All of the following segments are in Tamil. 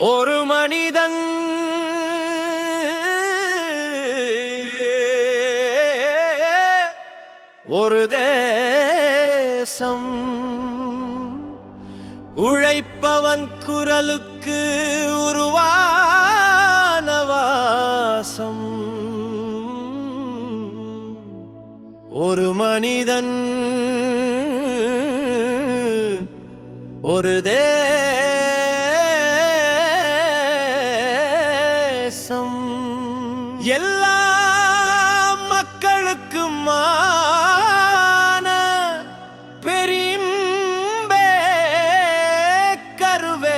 ஒரு மனிதன் ஒரு தேசம். உழைப்பவன் குரலுக்கு உருவானவாசம் ஒரு மனிதன் ஒரு தேசம். மக்களுக்கு மான பெரிம்பே கருவேசம்.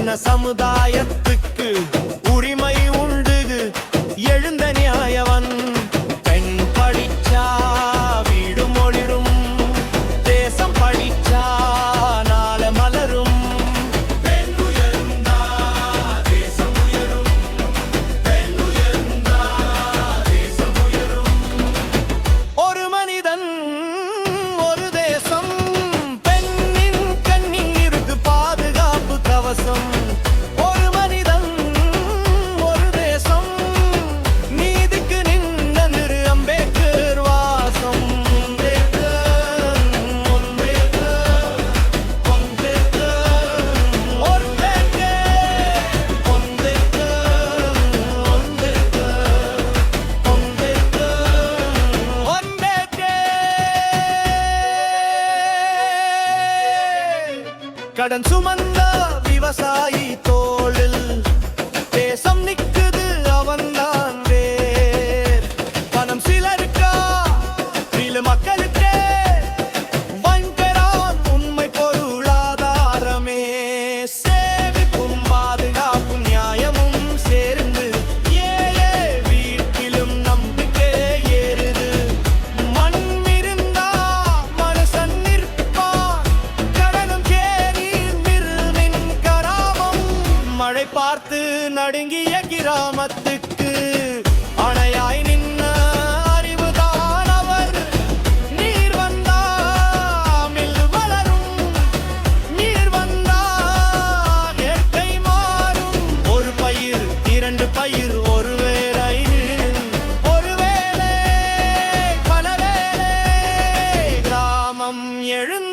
என்ன சமுதாயத்துக்கு கடன் சுமந்த விவசாயி தோழில் நடுங்கிய கிராமத்துக்கு அணையாய் நின்ன அறிவுதான் அவர். நீர் வந்தாமில் வளரும். நீர் வந்தா இயற்கை மாறும். ஒரு பயிர் இரண்டு பயிர் ஒரு வேலை ஒரு பல வேலை கிராமம் எழுந்த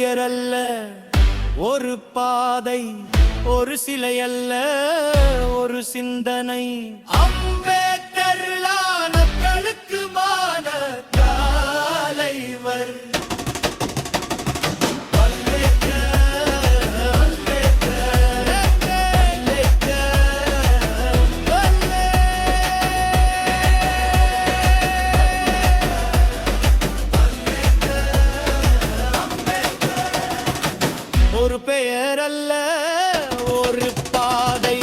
பெயர் அல்ல ஒரு பாதை ஒரு சிலை அல்ல ஒரு சிந்தனை. அம்பேத்கர்லால் நேரல்ல ஒரு பாதை